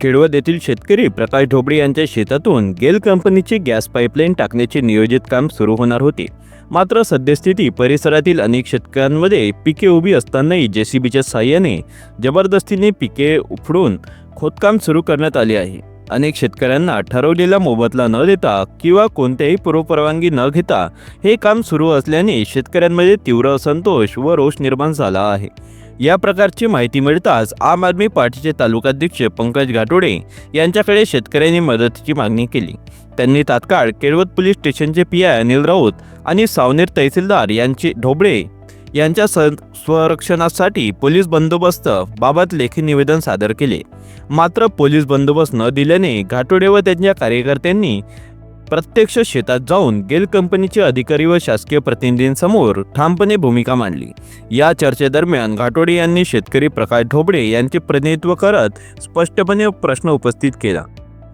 केळवद येथील शेतकरी प्रकाश ढोबळे यांच्या शेतातून गेल कंपनीची गॅस पाईपलाईन टाकण्याचे नियोजित काम सुरू होणार होते. मात्र सद्यस्थिती परिसरातील अनेक शेतकऱ्यांमध्ये पिके उभी असतानाही जेसीबीच्या साह्याने जबरदस्तीने पिके उफडून खोदकाम सुरू करण्यात आले आहे. अनेक शेतकऱ्यांना ठरवलेला मोबदला न देता किंवा कोणत्याही पूर्वपरवानगी न घेता हे काम सुरू असल्याने शेतकऱ्यांमध्ये तीव्र असंतोष व रोष निर्माण झाला आहे. या प्रकारची माहिती मिळताच आम आदमी पार्टीचे तालुकाध्यक्ष पंकज घाटोडे यांच्याकडे शेतकऱ्यांनी मदतीची मागणी केली. त्यांनी तात्काळ केळवत पोलीस स्टेशनचे पी आय अनिल राऊत आणि सावनेर तहसीलदार यांचे ढोबळे यांच्या स स्वरक्षणासाठी पोलीस बंदोबस्त बाबत लेखी निवेदन सादर केले. मात्र पोलीस बंदोबस्त न दिल्याने घाटोडे व त्यांच्या कार्यकर्त्यांनी प्रत्यक्ष शेतात जाऊन गेल कंपनीचे अधिकारी व शासकीय प्रतिनिधींसमोर ठामपणे भूमिका मांडली. या चर्चेदरम्यान घाटोडे यांनी शेतकरी प्रकाश ढोबळे यांचे प्रतिनिधित्व करत स्पष्टपणे प्रश्न उपस्थित केला.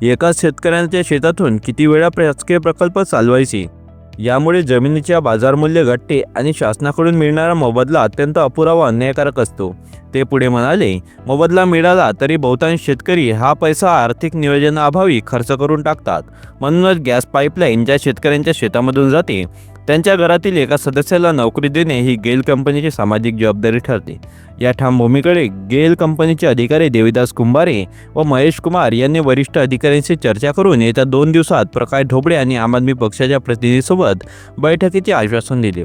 एकाच शेतकऱ्यांच्या शेतातून किती वेळा शासकीय प्रकल्प चालवायचे? यामुळे जमिनीच्या बाजारमूल्य घटते आणि शासनाकडून मिळणारा मोबदला अत्यंत अपुरा व अन्यायकारक असतो. ते पुढे म्हणाले मोबदला मिळाला तरी बहुतांश शेतकरी हा पैसा आर्थिक नियोजनाअभावी खर्च करून टाकतात. म्हणूनच गॅस पाईपलाईन ज्या शेतकऱ्यांच्या शेतामधून जाते त्यांच्या घरातील एका सदस्याला नोकरी देणे ही गेल कंपनीची सामाजिक जबाबदारी ठरते. या ठाम भूमीकडे गेल कंपनीचे अधिकारी देविदास कुंभारे व महेश कुमार यांनी वरिष्ठ अधिकाऱ्यांशी चर्चा करून येत्या दोन दिवसात प्रकाश ढोबळे आणि आम आदमी पक्षाच्या प्रतिनिधीसोबत बैठकीचे आश्वासन दिले.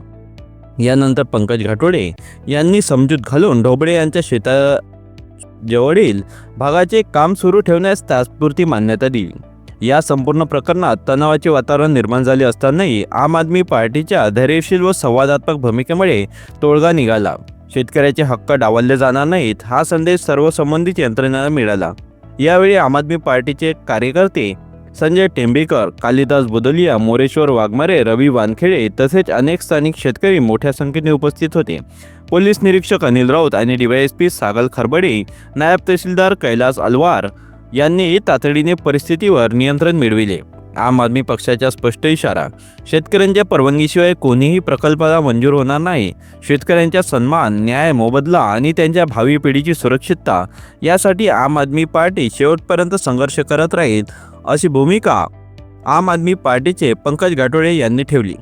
यानंतर पंकज घाटोडे यांनी समजूत घालून ढोबळे यांच्या शेता जवळील भागाचे काम सुरू ठेवण्यास तात्पुरती मान्यता दिली. या संपूर्ण प्रकरणात तणावाचे वातावरण निर्माण झाले असतानाही आम आदमी पार्टीच्या धैर्यशील व संवादात्मक भूमिकेमुळे तोडगा निघाला. शेतकऱ्याचे हक्क डावलले जाणार नाहीत हा संदेश सर्व संबंधित यंत्रणेला मिळाला. यावेळी आम आदमी पार्टीचे कार्यकर्ते संजय टेंबेकर कालिदास बुदलिया मोरेश्वर वाघमारे रवी वानखेडे तसेच अनेक स्थानिक शेतकरी मोठ्या संख्येने उपस्थित होते. पोलीस निरीक्षक अनिल राऊत आणि डीवायएसपी सागल खरबडे नायब तहसीलदार कैलास अलवार यांनी तातडीने परिस्थितीवर नियंत्रण मिळविले. आम आदमी पक्षाचा स्पष्ट इशारा शेतकऱ्यांच्या परवानगीशिवाय कोणीही प्रकल्पाला मंजूर होणार नाही शेतकऱ्यांचा सन्मान न्याय मोबदला आणि त्यांच्या भावी पिढीची सुरक्षितता यासाठी आम आदमी पार्टी शेवटपर्यंत संघर्ष करत राहील अशी भूमिका आम आदमी पार्टीचे पंकज गाठोडे यांनी ठेवली.